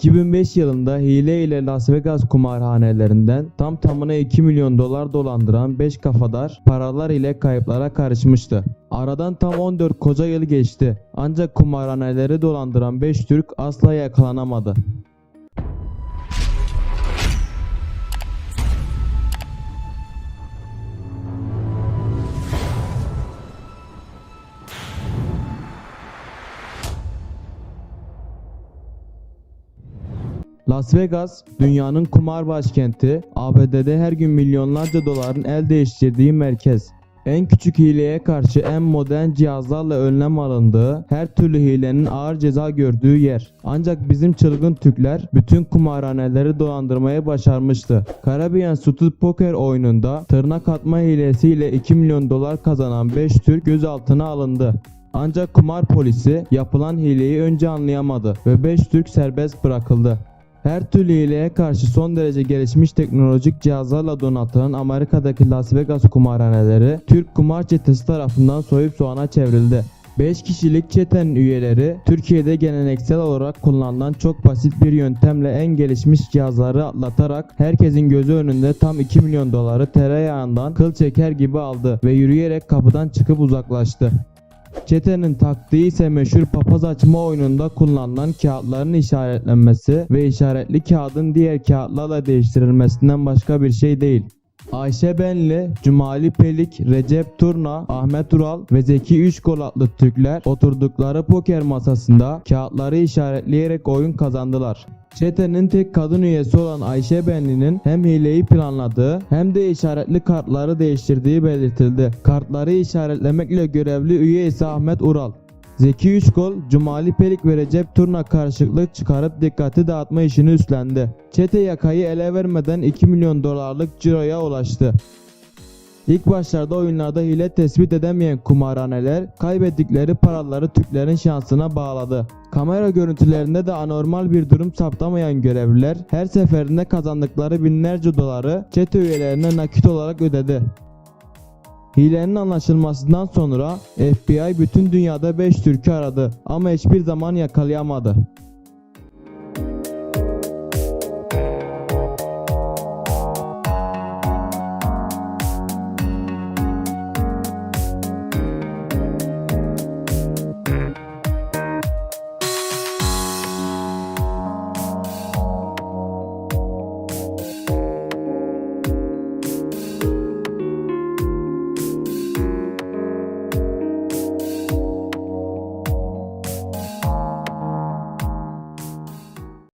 2005 yılında hile ile Las Vegas kumarhanelerinden tam tamına 2 milyon dolar dolandıran 5 kafadar paralar ile kayıplara karışmıştı. Aradan tam 14 koca yıl geçti. Ancak kumarhaneleri dolandıran 5 Türk asla yakalanamadı. Las Vegas, dünyanın kumar başkenti, ABD'de her gün milyonlarca doların el değiştirdiği merkez. En küçük hileye karşı en modern cihazlarla önlem alındığı, her türlü hilenin ağır ceza gördüğü yer. Ancak bizim çılgın Türkler bütün kumarhaneleri dolandırmayı başarmıştı. Caribbean Stud Poker oyununda tırnak atma hilesiyle 2 milyon dolar kazanan 5 Türk gözaltına alındı. Ancak kumar polisi yapılan hileyi önce anlayamadı ve 5 Türk serbest bırakıldı. Her türlü hileye karşı son derece gelişmiş teknolojik cihazlarla donatılan Amerika'daki Las Vegas kumarhaneleri Türk kumar çetesi tarafından soyup soğana çevrildi. 5 kişilik çetenin üyeleri Türkiye'de geleneksel olarak kullanılan çok basit bir yöntemle en gelişmiş cihazları atlatarak herkesin gözü önünde tam 2 milyon doları tereyağından kıl çeker gibi aldı ve yürüyerek kapıdan çıkıp uzaklaştı. Çetenin taktiği ise meşhur papaz açma oyununda kullanılan kağıtların işaretlenmesi ve işaretli kağıdın diğer kağıtlarla değiştirilmesinden başka bir şey değil. Ayşe Benli, Cumali Pelik, Recep Turna, Ahmet Ural ve Zeki Üçkol adlı Türkler oturdukları poker masasında kağıtları işaretleyerek oyun kazandılar. Çetenin tek kadın üyesi olan Ayşe Benli'nin hem hileyi planladığı hem de işaretli kartları değiştirdiği belirtildi. Kartları işaretlemekle görevli üye ise Ahmet Ural. Zeki Üçkol, Cumali Pelik ve Recep Turna karışıklık çıkarıp dikkati dağıtma işini üstlendi. Çete yakayı ele vermeden 2 milyon dolarlık ciroya ulaştı. İlk başlarda oyunlarda hile tespit edemeyen kumarhaneler kaybettikleri paraları Türklerin şansına bağladı. Kamera görüntülerinde de anormal bir durum saptamayan görevliler her seferinde kazandıkları binlerce doları çete üyelerine nakit olarak ödedi. Hilenin anlaşılmasından sonra FBI bütün dünyada 5 Türk'ü aradı ama hiçbir zaman yakalayamadı.